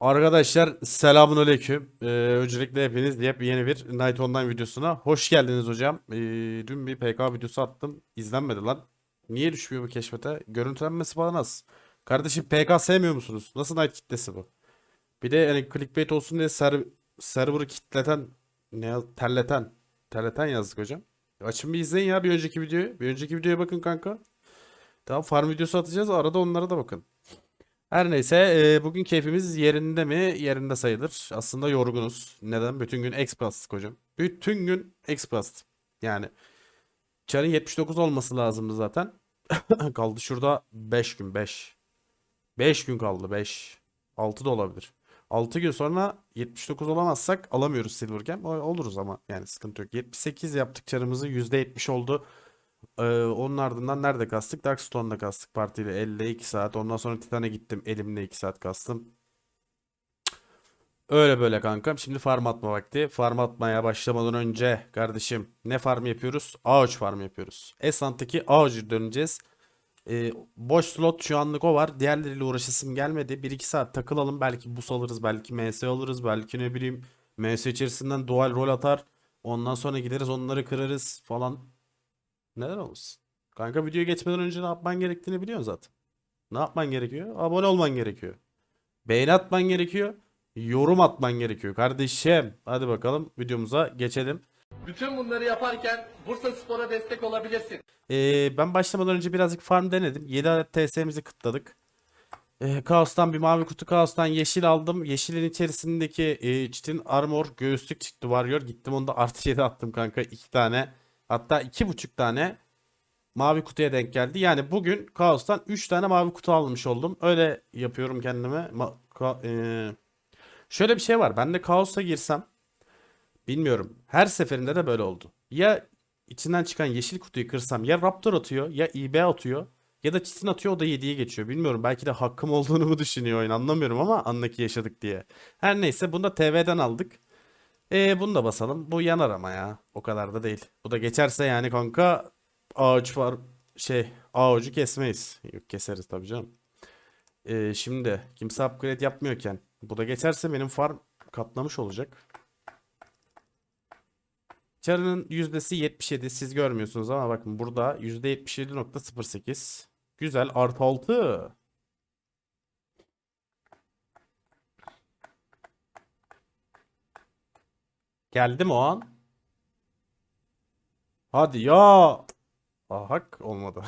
Arkadaşlar selamünaleyküm. Ee, öncelikle hepiniz yepyeni bir Night Online videosuna hoş geldiniz hocam. Ee, dün bir PK videosu attım. İzlenmedi lan. Niye düşmüyor bu keşfete? Görüntülenmesi falan az. Kardeşim PK sevmiyor musunuz? Nasıl Night kitlesi bu? Bir de yani clickbait olsun diye ser server'ı kitleten ne terleten terleten yazdık hocam. Açın bir izleyin ya bir önceki videoyu. Bir önceki videoya bakın kanka. Tamam farm videosu atacağız. Arada onlara da bakın. Her neyse e, bugün keyfimiz yerinde mi? Yerinde sayılır. Aslında yorgunuz. Neden? Bütün gün X bastık hocam. Bütün gün X bastım. Yani çarın 79 olması lazımdı zaten. Kaldı şurada 5 gün 5. 5 gün kaldı 5. 6 da olabilir. 6 gün sonra 79 olamazsak alamıyoruz Silver Gem. O- Oluruz ama yani sıkıntı yok. 78 yaptık çarımızı %70 oldu. Ee, onun ardından nerede kastık? Darkstone'da kastık partiyle 52 saat. Ondan sonra Titan'a gittim. Elimle 2 saat kastım. Öyle böyle kankam. Şimdi farm atma vakti. Farm atmaya başlamadan önce kardeşim ne farm yapıyoruz? Ağaç farm yapıyoruz. Esant'taki ağacı döneceğiz. Ee, boş slot şu anlık o var. Diğerleriyle uğraşasım gelmedi. 1-2 saat takılalım. Belki bus alırız. Belki MS alırız. Belki ne bileyim MS içerisinden dual rol atar. Ondan sonra gideriz onları kırarız falan. Neden olmasın? Kanka videoya geçmeden önce ne yapman gerektiğini biliyorsun zaten. Ne yapman gerekiyor? Abone olman gerekiyor. Beğeni atman gerekiyor. Yorum atman gerekiyor kardeşim. Hadi bakalım videomuza geçelim. Bütün bunları yaparken Bursa Spor'a destek olabilirsin. Ee, ben başlamadan önce birazcık farm denedim. 7 adet TS'mizi kıtladık. Ee, Kaos'tan bir mavi kutu Kaos'tan yeşil aldım. Yeşilin içerisindeki e, çitin armor göğüslük çıktı Warrior. Gittim onda artı 7 attım kanka. 2 tane hatta 2,5 tane mavi kutuya denk geldi. Yani bugün Kaos'tan 3 tane mavi kutu almış oldum. Öyle yapıyorum kendime. Ma- e, şöyle bir şey var. Ben de Kaos'a girsem bilmiyorum. Her seferinde de böyle oldu. Ya içinden çıkan yeşil kutuyu kırsam ya Raptor atıyor ya IB atıyor ya da Çitin atıyor o da 7'ye geçiyor. Bilmiyorum belki de hakkım olduğunu mu düşünüyor oyun anlamıyorum ama anlaki yaşadık diye. Her neyse bunu da TV'den aldık. E bunu da basalım. Bu yanar ama ya. O kadar da değil. Bu da geçerse yani kanka ağaç var şey ağacı kesmeyiz. Yok keseriz tabii canım. E, şimdi kimse upgrade yapmıyorken bu da geçerse benim farm katlamış olacak. Çarının yüzdesi 77 siz görmüyorsunuz ama bakın burada %77.08 güzel artı 6 geldi mi o an hadi ya ah hak olmadı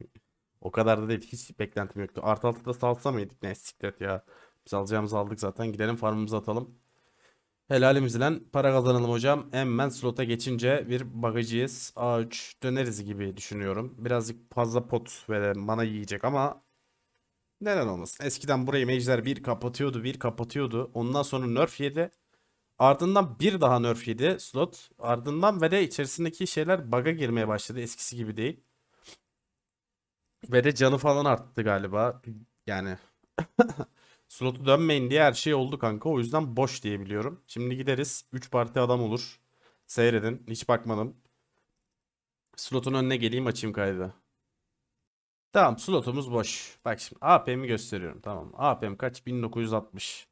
o kadar da değil hiç beklentim yoktu artı 6 da salsa mıydık ne siklet ya biz alacağımızı aldık zaten gidelim farmımızı atalım Helalimizle para kazanalım hocam. Hemen slota geçince bir bagajıyız. A3 döneriz gibi düşünüyorum. Birazcık fazla pot ve mana yiyecek ama neden olmasın. Eskiden burayı Mage'ler bir kapatıyordu, bir kapatıyordu. Ondan sonra nerf yedi. Ardından bir daha nerf yedi slot. Ardından ve de içerisindeki şeyler bug'a girmeye başladı. Eskisi gibi değil. Ve de canı falan arttı galiba. Yani Slotu dönmeyin diye her şey oldu kanka. O yüzden boş diye biliyorum. Şimdi gideriz. 3 parti adam olur. Seyredin. Hiç bakmadım. Slotun önüne geleyim açayım kaydı. Tamam slotumuz boş. Bak şimdi AP'mi gösteriyorum. Tamam. AP'm kaç? 1960.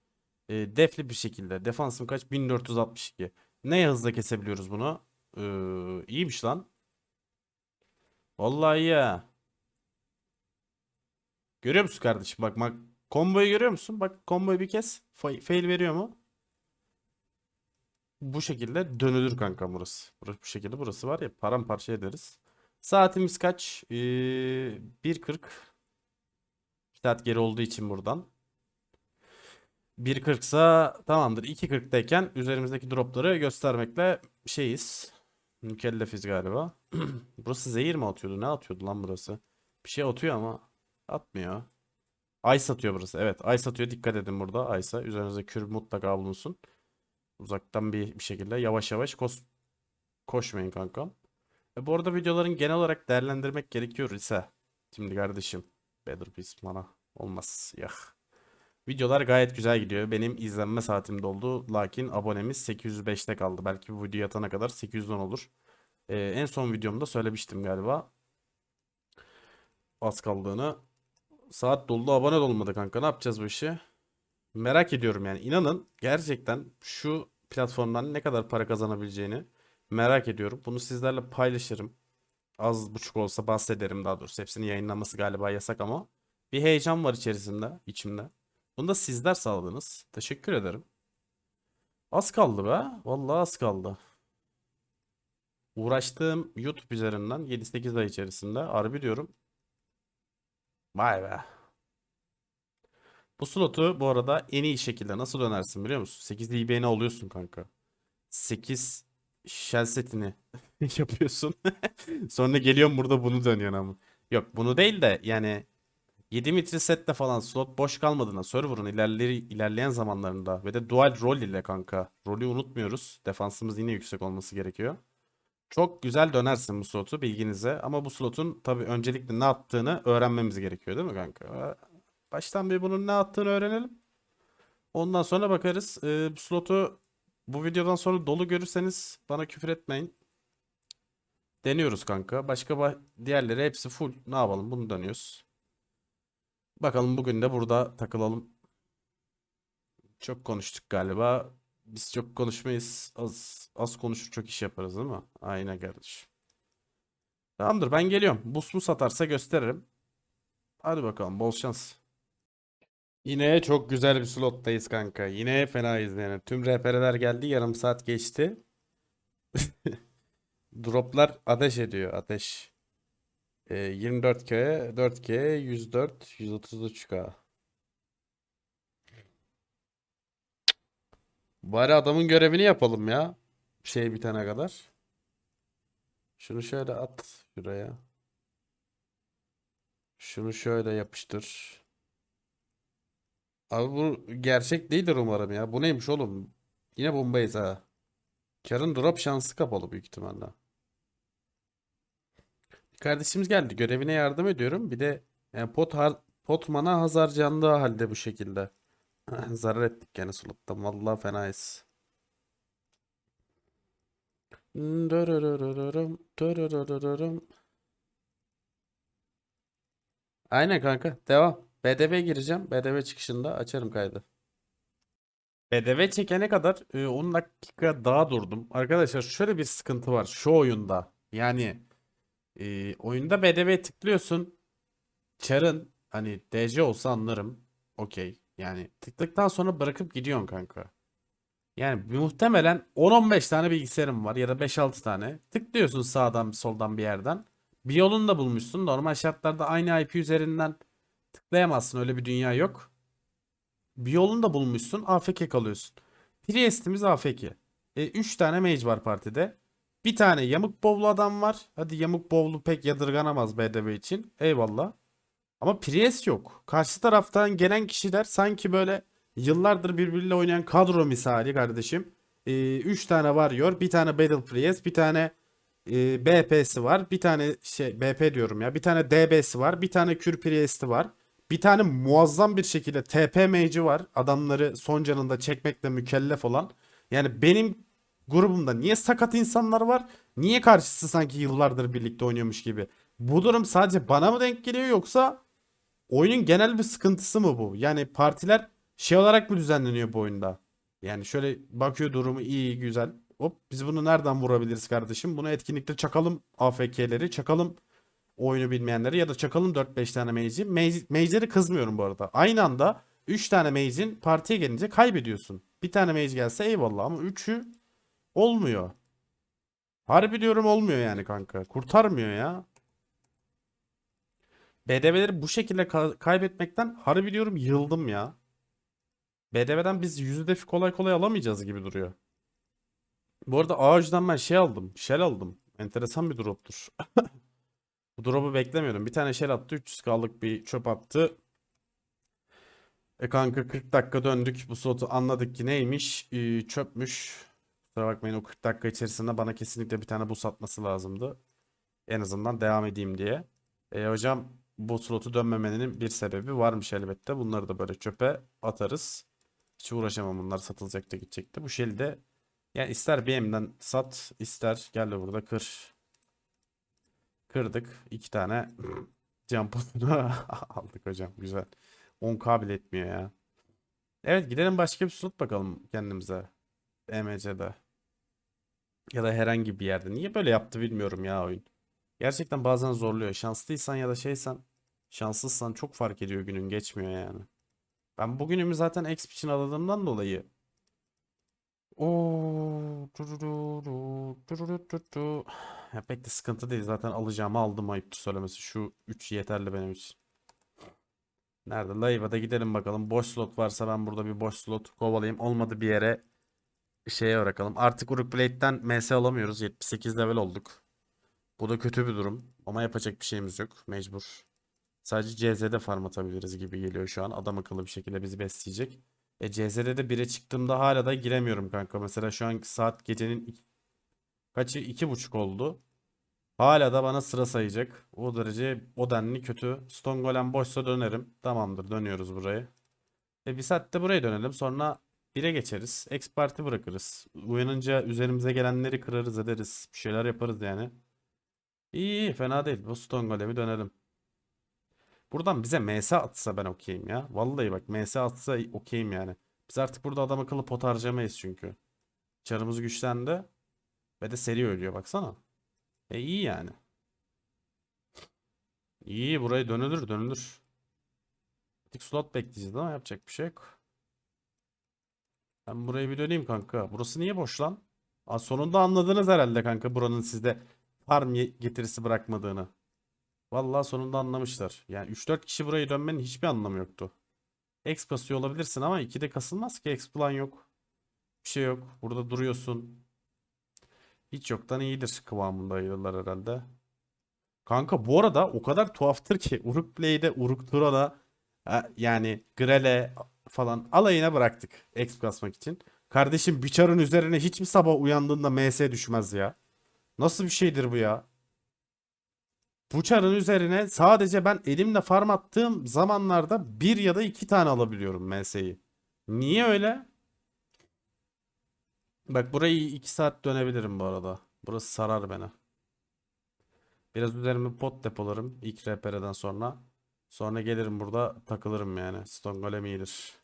E, defli bir şekilde. Defansım kaç? 1462. Ne hızla kesebiliyoruz bunu? Ee, iyiymiş lan. Vallahi ya. Görüyor musun kardeşim? Bak bak. Komboyu görüyor musun? Bak komboyu bir kez. Fa- fail veriyor mu? Bu şekilde dönülür kanka burası. Burası bu şekilde burası var ya paramparça ederiz. Saatimiz kaç? Ee, 1.40. Bir saat geri olduğu için buradan. 1.40 ise tamamdır. 2.40'dayken üzerimizdeki dropları göstermekle şeyiz. Mükellefiz galiba. Burası zehir mi atıyordu? Ne atıyordu lan burası? Bir şey atıyor ama atmıyor. Ay satıyor burası. Evet, ay satıyor. Dikkat edin burada Aysa. Üzerinize kür mutlaka bulunsun. Uzaktan bir, bir şekilde yavaş yavaş kos koşmayın kankam. E, bu arada videoların genel olarak değerlendirmek gerekiyor ise. Şimdi kardeşim. Better Peace mana olmaz. Yah. Videolar gayet güzel gidiyor. Benim izlenme saatim doldu. Lakin abonemiz 805'te kaldı. Belki bu video yatana kadar 810 olur. E, en son videomda söylemiştim galiba. Az kaldığını. Saat doldu abone olmadı kanka. Ne yapacağız bu işi? Merak ediyorum yani. İnanın gerçekten şu platformdan ne kadar para kazanabileceğini merak ediyorum. Bunu sizlerle paylaşırım. Az buçuk olsa bahsederim daha doğrusu. Hepsinin yayınlanması galiba yasak ama bir heyecan var içerisinde, içimde. Bunu da sizler sağladınız. Teşekkür ederim. Az kaldı be. Vallahi az kaldı. Uğraştığım YouTube üzerinden 7-8 ay içerisinde harbi diyorum. Vay be. Bu slotu bu arada en iyi şekilde nasıl dönersin biliyor musun? 8 IB'ni alıyorsun kanka. 8 shell setini yapıyorsun. Sonra geliyorum burada bunu dönüyorsun ama. Yok bunu değil de yani 7 metre sette falan slot boş kalmadığında server'ın ilerleri, ilerleyen zamanlarında ve de dual rol ile kanka. Rolü unutmuyoruz. Defansımız yine yüksek olması gerekiyor. Çok güzel dönersin bu slotu bilginize ama bu slotun tabii öncelikle ne attığını öğrenmemiz gerekiyor değil mi kanka? Baştan bir bunun ne attığını öğrenelim. Ondan sonra bakarız. Ee, bu slotu bu videodan sonra dolu görürseniz bana küfür etmeyin. Deniyoruz kanka. Başka ba- diğerleri hepsi full. Ne yapalım? Bunu dönüyoruz. Bakalım bugün de burada takılalım. Çok konuştuk galiba. Biz çok konuşmayız. Az az konuşur çok iş yaparız değil mi? Aynen kardeşim. Tamamdır ben geliyorum. Bus mu satarsa gösteririm. Hadi bakalım bol şans. Yine çok güzel bir slottayız kanka. Yine fenayız yani. Tüm RP'ler geldi. Yarım saat geçti. Droplar ateş ediyor. Ateş. Ee, 24K, 4K, 104, 133K. Bari adamın görevini yapalım ya. Şey bitene kadar. Şunu şöyle at şuraya. Şunu şöyle yapıştır. Abi bu gerçek değildir umarım ya. Bu neymiş oğlum? Yine bombayız ha. Karın drop şansı kapalı büyük ihtimalle. Kardeşimiz geldi. Görevine yardım ediyorum. Bir de yani pot har potmana hazar halde bu şekilde. Zarar ettik yani slottan. Vallahi fenayız. Aynen kanka. Devam. BDV gireceğim. BDV çıkışında açarım kaydı. BDV çekene kadar e, 10 dakika daha durdum. Arkadaşlar şöyle bir sıkıntı var şu oyunda. Yani e, oyunda BDV tıklıyorsun. Çarın hani DC olsa anlarım. Okey. Yani tıkladıktan sonra bırakıp gidiyorsun kanka. Yani muhtemelen 10-15 tane bilgisayarım var ya da 5-6 tane. Tıklıyorsun sağdan soldan bir yerden. Bir yolunu da bulmuşsun. Normal şartlarda aynı IP üzerinden tıklayamazsın. Öyle bir dünya yok. Bir yolunu da bulmuşsun. AFK kalıyorsun. Priest'imiz AFK. E, 3 tane mage var partide. Bir tane yamuk bowlu adam var. Hadi yamuk bowlu pek yadırganamaz BDB için. Eyvallah. Ama Priest yok. Karşı taraftan gelen kişiler sanki böyle yıllardır birbiriyle oynayan kadro misali kardeşim. 3 tane Warrior, bir tane Battle Priest, bir tane e, BP'si var. Bir tane şey BP diyorum ya. Bir tane DB'si var. Bir tane Kür Priest'i var. Bir tane muazzam bir şekilde TP mage'i var. Adamları son canında çekmekle mükellef olan. Yani benim grubumda niye sakat insanlar var? Niye karşısı sanki yıllardır birlikte oynuyormuş gibi? Bu durum sadece bana mı denk geliyor yoksa oyunun genel bir sıkıntısı mı bu? Yani partiler şey olarak mı düzenleniyor bu oyunda? Yani şöyle bakıyor durumu iyi güzel. Hop biz bunu nereden vurabiliriz kardeşim? Bunu etkinlikte çakalım AFK'leri, çakalım oyunu bilmeyenleri ya da çakalım 4-5 tane mage'i. Mage- Mage'leri kızmıyorum bu arada. Aynı anda 3 tane mage'in partiye gelince kaybediyorsun. Bir tane mage gelse eyvallah ama 3'ü olmuyor. Harbi diyorum olmuyor yani kanka. Kurtarmıyor ya. BDV'leri bu şekilde ka- kaybetmekten harbi diyorum yıldım ya. BDV'den biz yüzü defi kolay kolay alamayacağız gibi duruyor. Bu arada ağaçtan ben şey aldım. Shell aldım. Enteresan bir droptur. Bu drop'u beklemiyordum. Bir tane shell attı. 300k'lık bir çöp attı. E kanka 40 dakika döndük. Bu slotu anladık ki neymiş? Ee, çöpmüş. Kusura bakmayın o 40 dakika içerisinde bana kesinlikle bir tane boost atması lazımdı. En azından devam edeyim diye. E, hocam bu slotu dönmemenin bir sebebi varmış elbette. Bunları da böyle çöpe atarız. Hiç uğraşamam bunlar satılacak da gidecekti. Bu shell'i de yani ister BM'den sat ister gel de burada kır. Kırdık. iki tane potunu aldık hocam. Güzel. 10k bile etmiyor ya. Evet gidelim başka bir slot bakalım kendimize. EMC'de. Ya da herhangi bir yerde. Niye böyle yaptı bilmiyorum ya oyun. Gerçekten bazen zorluyor. Şanslıysan ya da şeysen şanssızsan çok fark ediyor günün geçmiyor yani. Ben bugünümü zaten exp için aradığımdan dolayı Oo. Ya pek de sıkıntı değil zaten alacağımı aldım ayıptır söylemesi. Şu 3 yeterli benim için. Nerede? Live'a da gidelim bakalım. Boş slot varsa ben burada bir boş slot kovalayayım. Olmadı bir yere şeye bırakalım. Artık Uruk Blade'den MS alamıyoruz. 78 level olduk. Bu da kötü bir durum. Ama yapacak bir şeyimiz yok. Mecbur. Sadece CZ'de farm atabiliriz gibi geliyor şu an. Adam akıllı bir şekilde bizi besleyecek. E CZ'de de 1'e çıktığımda hala da giremiyorum kanka. Mesela şu an saat gecenin iki- kaçı? iki buçuk oldu. Hala da bana sıra sayacak. O derece o denli kötü. Stone Golem boşsa dönerim. Tamamdır dönüyoruz burayı. E bir saatte buraya dönelim. Sonra 1'e geçeriz. X parti bırakırız. Uyanınca üzerimize gelenleri kırarız ederiz. Bir şeyler yaparız yani. İyi iyi fena değil. Bu Stone Golem'i dönelim. Buradan bize MS atsa ben okeyim ya. Vallahi bak MS atsa okeyim yani. Biz artık burada adam akıllı pot harcamayız çünkü. Çarımız güçlendi. Ve de seri ölüyor baksana. E iyi yani. İyi burayı dönülür dönülür. Bir tık slot bekleyeceğiz ama yapacak bir şey yok. Ben burayı bir döneyim kanka. Burası niye boş lan? Aa, sonunda anladınız herhalde kanka buranın sizde farm getirisi bırakmadığını. Vallahi sonunda anlamışlar. Yani 3-4 kişi burayı dönmenin hiçbir anlamı yoktu. X kasıyor olabilirsin ama 2'de kasılmaz ki. X plan yok. Bir şey yok. Burada duruyorsun. Hiç yoktan iyidir kıvamında ayırırlar herhalde. Kanka bu arada o kadar tuhaftır ki Uruk Play'de Uruk Tura'da ha, yani Grele falan alayına bıraktık X kasmak için. Kardeşim Biçar'ın üzerine hiç mi sabah uyandığında MS düşmez ya? Nasıl bir şeydir bu ya? Bu çarın üzerine sadece ben elimle farm attığım zamanlarda bir ya da iki tane alabiliyorum MS'yi. Niye öyle? Bak burayı iki saat dönebilirim bu arada. Burası sarar beni. Biraz üzerime pot depolarım ilk RPR'den sonra. Sonra gelirim burada takılırım yani. Stone Golem iyidir.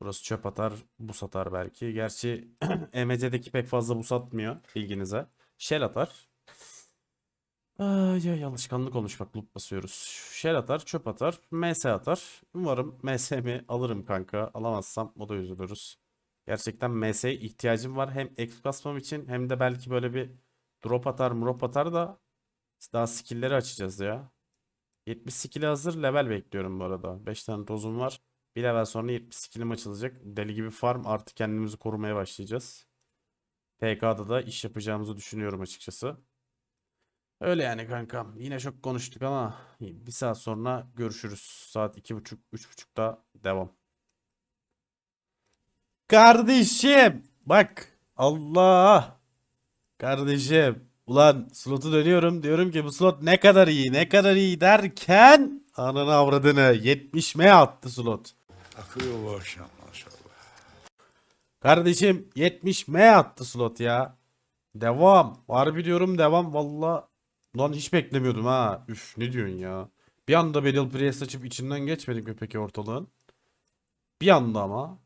Burası çöp atar, bu satar belki. Gerçi EMC'deki pek fazla bu satmıyor bilginize. Shell atar. Ay ay alışkanlık olmuş bak loop basıyoruz. Shell atar, çöp atar, MS atar. Umarım MS'mi alırım kanka. Alamazsam o da üzülürüz. Gerçekten MS'ye ihtiyacım var. Hem exp kasmam için hem de belki böyle bir drop atar, drop atar da daha skill'leri açacağız ya. 70 skill'i hazır level bekliyorum bu arada. 5 tane tozum var. Bir level sonra 70 skill'im açılacak. Deli gibi farm artık kendimizi korumaya başlayacağız. PK'da da iş yapacağımızı düşünüyorum açıkçası. Öyle yani kankam. Yine çok konuştuk ama bir saat sonra görüşürüz. Saat iki buçuk, üç buçukta devam. Kardeşim bak Allah kardeşim ulan slotu dönüyorum diyorum ki bu slot ne kadar iyi ne kadar iyi derken ananı avradını 70 M attı slot. Akıyor bu akşam maşallah. Kardeşim 70 M attı slot ya. Devam. Harbi diyorum devam. Valla lan hiç beklemiyordum ha. Üf ne diyorsun ya. Bir anda Battle Press açıp içinden geçmedik mi peki ortalığın? Bir anda ama.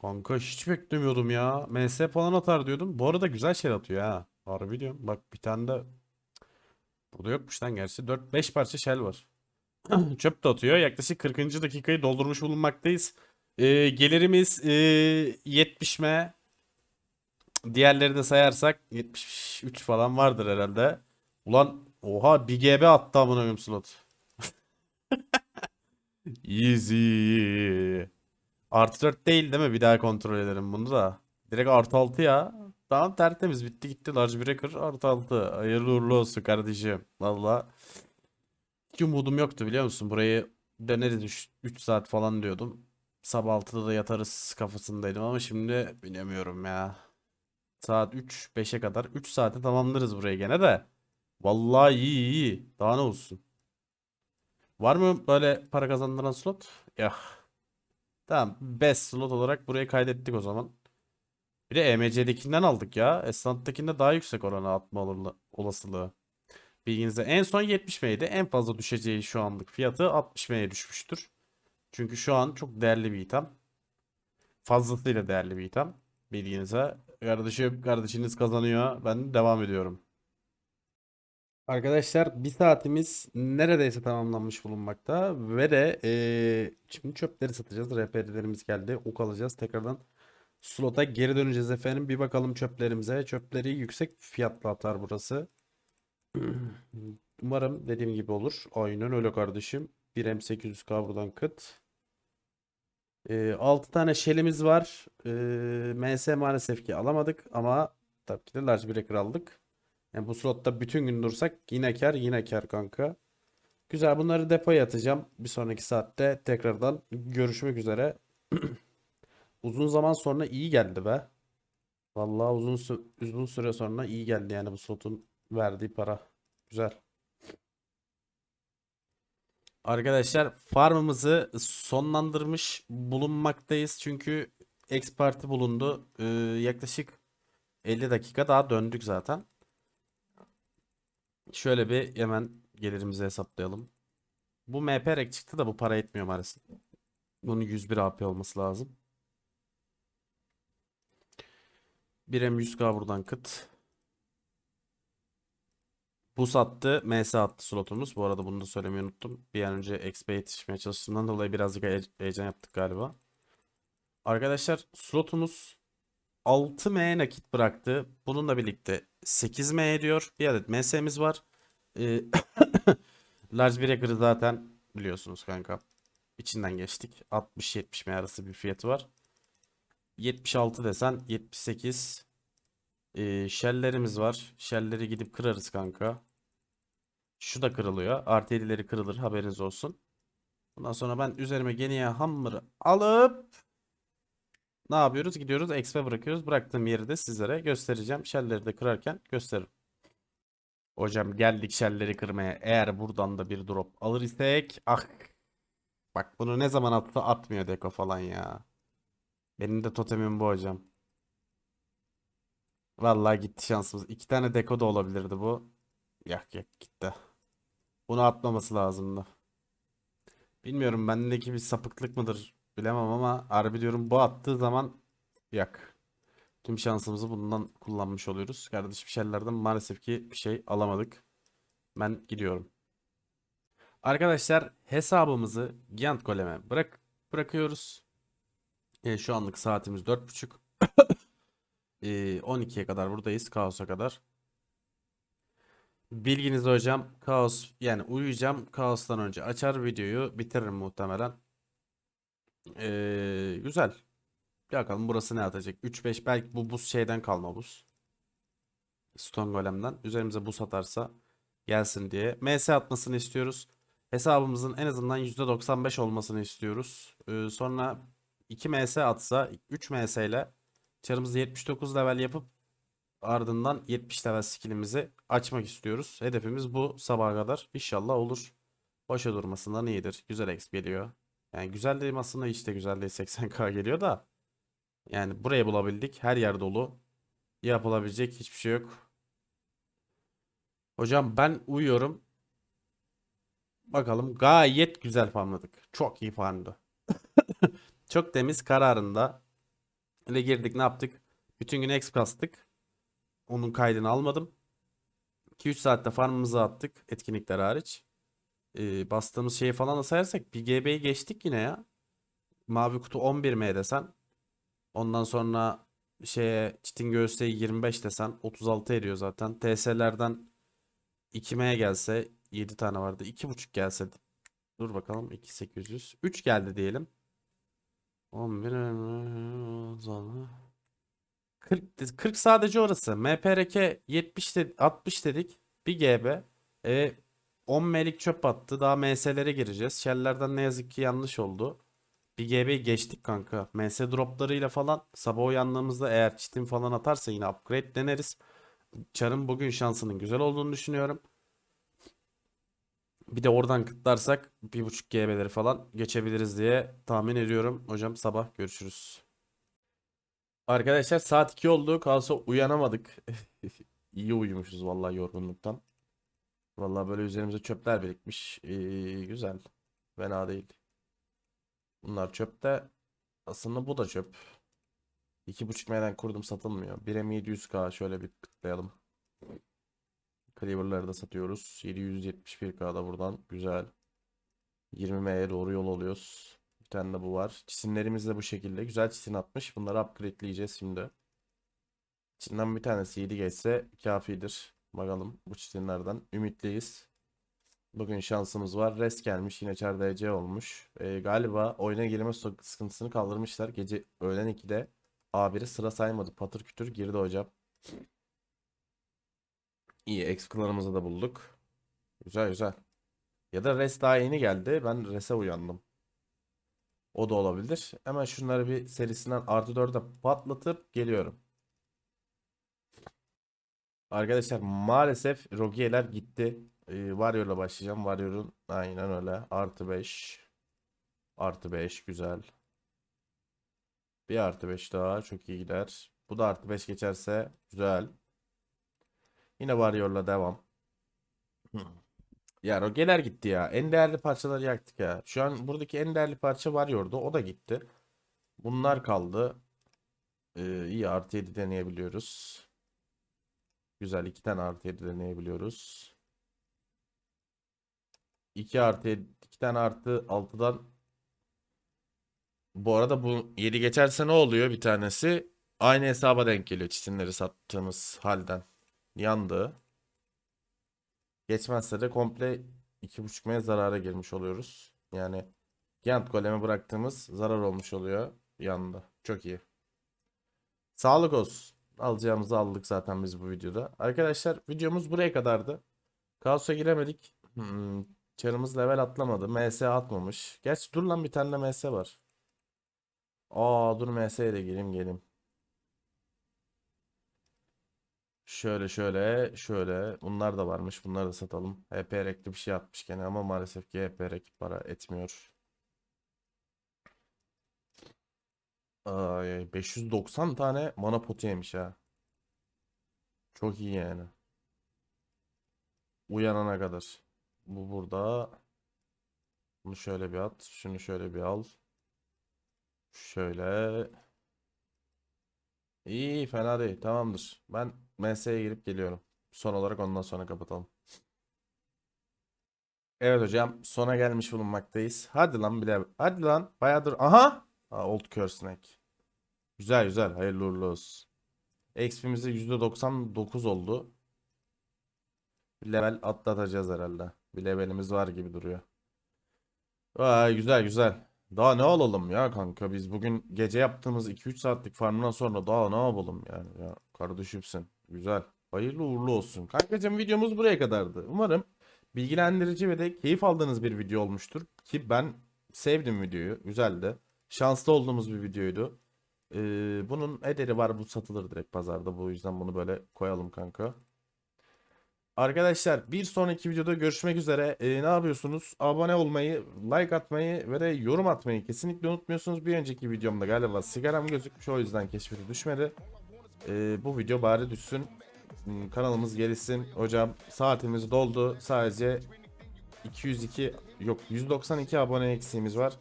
Kanka hiç beklemiyordum ya. MS falan atar diyordum. Bu arada güzel şey atıyor ha. Harbi diyorum. Bak bir tane de burada yokmuş lan gerçi. 4-5 parça shell var. Çöp de atıyor. Yaklaşık 40. dakikayı doldurmuş bulunmaktayız. Ee, gelirimiz ee, 70 M. Diğerleri de sayarsak 73 falan vardır herhalde. Ulan oha bir GB attı amına koyayım slot. Easy. Artı 4 değil değil mi? Bir daha kontrol ederim bunu da. Direkt artı 6 ya. Tamam tertemiz bitti gitti. Large Breaker artı 6. Hayırlı uğurlu olsun kardeşim. Valla. Hiç umudum yoktu biliyor musun? Burayı döneriz 3 saat falan diyordum. Sabah 6'da da yatarız kafasındaydım ama şimdi bilemiyorum ya. Saat 3 5'e kadar 3 saate tamamlarız burayı gene de. Vallahi iyi iyi. Daha ne olsun. Var mı böyle para kazandıran slot? Yok. Tamam. Best slot olarak burayı kaydettik o zaman. Bir de EMC'dekinden aldık ya. Esnaf'takinde daha yüksek oranı atma ola- olasılığı. Bilginize en son 70 M'ydi. En fazla düşeceği şu anlık fiyatı 60 M'ye düşmüştür. Çünkü şu an çok değerli bir item. Fazlasıyla değerli bir item. Bilginize. Kardeşim, kardeşiniz kazanıyor. Ben devam ediyorum. Arkadaşlar bir saatimiz neredeyse tamamlanmış bulunmakta ve de eee, şimdi çöpleri satacağız. RP'lerimiz geldi. Ok alacağız. Tekrardan slota geri döneceğiz efendim. Bir bakalım çöplerimize. Çöpleri yüksek fiyatla atar burası. Umarım dediğim gibi olur. Aynen öyle kardeşim. 1 M800K buradan kıt. Ee, 6 tane shell'imiz var. Ee, MS maalesef ki alamadık ama tabii ki de large breaker aldık. Yani bu slotta bütün gün dursak yine kar yine kar kanka. Güzel bunları depoya atacağım. Bir sonraki saatte tekrardan görüşmek üzere. Uzun zaman sonra iyi geldi be. Vallahi uzun sü- uzun süre sonra iyi geldi yani bu slotun verdiği para. Güzel. Arkadaşlar farmımızı sonlandırmış bulunmaktayız. Çünkü X parti bulundu. Ee, yaklaşık 50 dakika daha döndük zaten. Şöyle bir hemen gelirimizi hesaplayalım. Bu MP rek çıktı da bu para etmiyor maalesef. Bunun 101 AP olması lazım. 1M 100K buradan kıt. Bu sattı, MS attı slotumuz. Bu arada bunu da söylemeyi unuttum. Bir an önce XP yetişmeye çalıştığımdan dolayı birazcık he- heyecan yaptık galiba. Arkadaşlar slotumuz 6M nakit bıraktı. Bununla birlikte 8M ediyor. Bir adet MS'miz var. Ee, Large Breaker'ı zaten biliyorsunuz kanka. İçinden geçtik. 60-70 M arası bir fiyatı var. 76 desen 78. Ee, shell'lerimiz var. Shell'leri gidip kırarız kanka. Şu da kırılıyor. Artı 7'leri kırılır haberiniz olsun. Ondan sonra ben üzerime geniye hammer'ı alıp ne yapıyoruz? Gidiyoruz XP bırakıyoruz. Bıraktığım yeri de sizlere göstereceğim. Shell'leri de kırarken gösteririm. Hocam geldik shell'leri kırmaya. Eğer buradan da bir drop alır isek ah bak bunu ne zaman atsa atmıyor deko falan ya. Benim de totemim bu hocam. Vallahi gitti şansımız. İki tane deko da olabilirdi bu. Yak yak gitti. Bunu atmaması lazımdı. Bilmiyorum bendeki bir sapıklık mıdır bilemem ama harbi diyorum bu attığı zaman yak. Tüm şansımızı bundan kullanmış oluyoruz. Kardeşim şeylerden maalesef ki bir şey alamadık. Ben gidiyorum. Arkadaşlar hesabımızı Giant Golem'e bırak bırakıyoruz. E, şu anlık saatimiz 4.30. Ee, 12'ye kadar buradayız. Kaos'a kadar. Bilginiz hocam. Kaos yani uyuyacağım. Kaos'tan önce açar videoyu. Bitiririm muhtemelen. Ee, güzel. Bakalım burası ne atacak. 3-5 belki bu buz şeyden kalma buz. Stone Golem'den. Üzerimize buz atarsa gelsin diye. MS atmasını istiyoruz. Hesabımızın en azından %95 olmasını istiyoruz. Ee, sonra 2 MS atsa 3 MS ile Çarımızı 79 level yapıp ardından 70 level skillimizi açmak istiyoruz. Hedefimiz bu sabaha kadar. İnşallah olur. Boşa durmasından iyidir. Güzel exp geliyor. Yani güzel değil aslında de güzel değil 80k geliyor da. Yani burayı bulabildik. Her yer dolu. Yapılabilecek hiçbir şey yok. Hocam ben uyuyorum. Bakalım gayet güzel farmladık. Çok iyi farmdı. Çok temiz kararında. Ile girdik ne yaptık? Bütün gün exp kastık. Onun kaydını almadım. 2-3 saatte farmımızı attık. Etkinlikler hariç. Ee, bastığımız şeyi falan da sayarsak bir GB'yi geçtik yine ya. Mavi kutu 11M desen. Ondan sonra şeye çitin göğüsleyi 25 desen 36 ediyor zaten. TS'lerden 2M'ye gelse 7 tane vardı. 2.5 gelse dur bakalım 2800. 3 geldi diyelim. 11 sonra 40 de- 40 sadece orası. MPRK 70 de, 60 dedik. 1 GB. E 10 melik çöp attı. Daha MS'lere gireceğiz. Shell'lerden ne yazık ki yanlış oldu. 1 GB geçtik kanka. MS droplarıyla falan sabah uyandığımızda eğer çitin falan atarsa yine upgrade deneriz. Çar'ın bugün şansının güzel olduğunu düşünüyorum. Bir de oradan kıtlarsak 1.5 GB'leri falan geçebiliriz diye tahmin ediyorum. Hocam sabah görüşürüz. Arkadaşlar saat 2 oldu. Kalsa uyanamadık. İyi uyumuşuz vallahi yorgunluktan. Vallahi böyle üzerimize çöpler birikmiş. Ee, güzel. Fena değil. Bunlar çöpte. Aslında bu da çöp. 2.5 M'den kurdum satılmıyor. 1 M700K şöyle bir tıklayalım. Cleaver'ları da satıyoruz. 771K'da buradan. Güzel. 20M'ye doğru yol alıyoruz. Bir tane de bu var. Çisimlerimiz de bu şekilde. Güzel çisim atmış. Bunları upgradeleyeceğiz şimdi. İçinden bir tanesi 7 geçse kafidir. Bakalım bu çisimlerden. Ümitliyiz. Bugün şansımız var. Rest gelmiş. Yine çar DC olmuş. Ee, galiba oyuna girme sıkıntısını kaldırmışlar. Gece öğlen 2'de A1'i sıra saymadı. Patır kütür girdi hocam. İyi. X klanımızı da bulduk. Güzel güzel. Ya da res daha yeni geldi. Ben res'e uyandım. O da olabilir. Hemen şunları bir serisinden artı 4'e patlatıp geliyorum. Arkadaşlar maalesef Rogier gitti. Ee, Warrior'la başlayacağım. Warrior'un aynen öyle. Artı 5. Artı 5 güzel. Bir artı 5 daha çok iyi gider. Bu da artı 5 geçerse güzel. Yine Warrior'la devam. Hmm. Ya Rogeler gitti ya. En değerli parçaları yaktık ya. Şu an buradaki en değerli parça Warrior'du. O da gitti. Bunlar kaldı. Ee, iyi artı 7 deneyebiliyoruz. Güzel. iki tane artı 7 deneyebiliyoruz. 2 artı 7, 2 tane artı 6'dan bu arada bu 7 geçerse ne oluyor bir tanesi? Aynı hesaba denk geliyor çitimleri sattığımız halden. Yandı. Geçmezse de komple 2.5 M'ye zarara girmiş oluyoruz. Yani Giant Golem'e bıraktığımız zarar olmuş oluyor. Yandı. Çok iyi. Sağlık olsun. Alacağımızı aldık zaten biz bu videoda. Arkadaşlar videomuz buraya kadardı. Kaos'a giremedik. Hmm, Çarımız level atlamadı. MS atmamış. Gerçi dur lan bir tane de MS var. Aa dur MS'ye de geleyim geleyim. Şöyle şöyle şöyle. Bunlar da varmış. Bunları da satalım. HP rekli bir şey atmış gene ama maalesef ki HP rek para etmiyor. Ay, 590 tane mana potu yemiş ha. Çok iyi yani. Uyanana kadar. Bu burada. Bunu şöyle bir at. Şunu şöyle bir al. Şöyle. İyi fena değil. Tamamdır. Ben MS'ye girip geliyorum. Son olarak ondan sonra kapatalım. Evet hocam sona gelmiş bulunmaktayız. Hadi lan bile. Hadi lan. Bayağıdır. Aha. Aa, Old Curseneck. Güzel güzel. Hayırlı uğurlu olsun. XP'mizi %99 oldu. Bir level atlatacağız herhalde. Bir levelimiz var gibi duruyor. Vay güzel güzel. Daha ne alalım ya kanka biz bugün gece yaptığımız 2-3 saatlik farmdan sonra daha ne yapalım yani ya kardeşimsin. Güzel. Hayırlı uğurlu olsun. Kankacığım videomuz buraya kadardı. Umarım bilgilendirici ve de keyif aldığınız bir video olmuştur. Ki ben sevdim videoyu. Güzeldi. Şanslı olduğumuz bir videoydu. Ee, bunun ederi var bu satılır direkt pazarda. Bu yüzden bunu böyle koyalım kanka. Arkadaşlar bir sonraki videoda görüşmek üzere. Ee, ne yapıyorsunuz? Abone olmayı, like atmayı ve de yorum atmayı kesinlikle unutmuyorsunuz. Bir önceki videomda galiba sigaram gözükmüş o yüzden keşfete düşmedi. Ee, bu video bari düşsün. Hmm, Kanalımız gelişsin. Hocam saatimiz doldu. Sadece 202 yok 192 abone eksiğimiz var.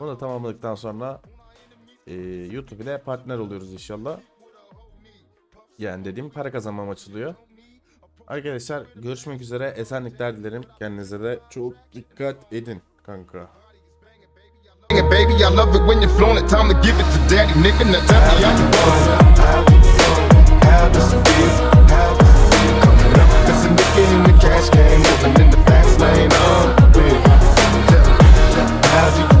Bunu tamamladıktan sonra e, YouTube ile partner oluyoruz inşallah. Yani dediğim para kazanmam açılıyor. Arkadaşlar görüşmek üzere. Esenlikler dilerim. Kendinize de çok dikkat edin kanka. Baby, I love it when you're flowing. Time to give it to daddy, nigga. Now tell me how you want it. How does it feel? How does it feel? Coming up, there's a nigga in the cash game, living in the fast lane. Oh, baby, how do you?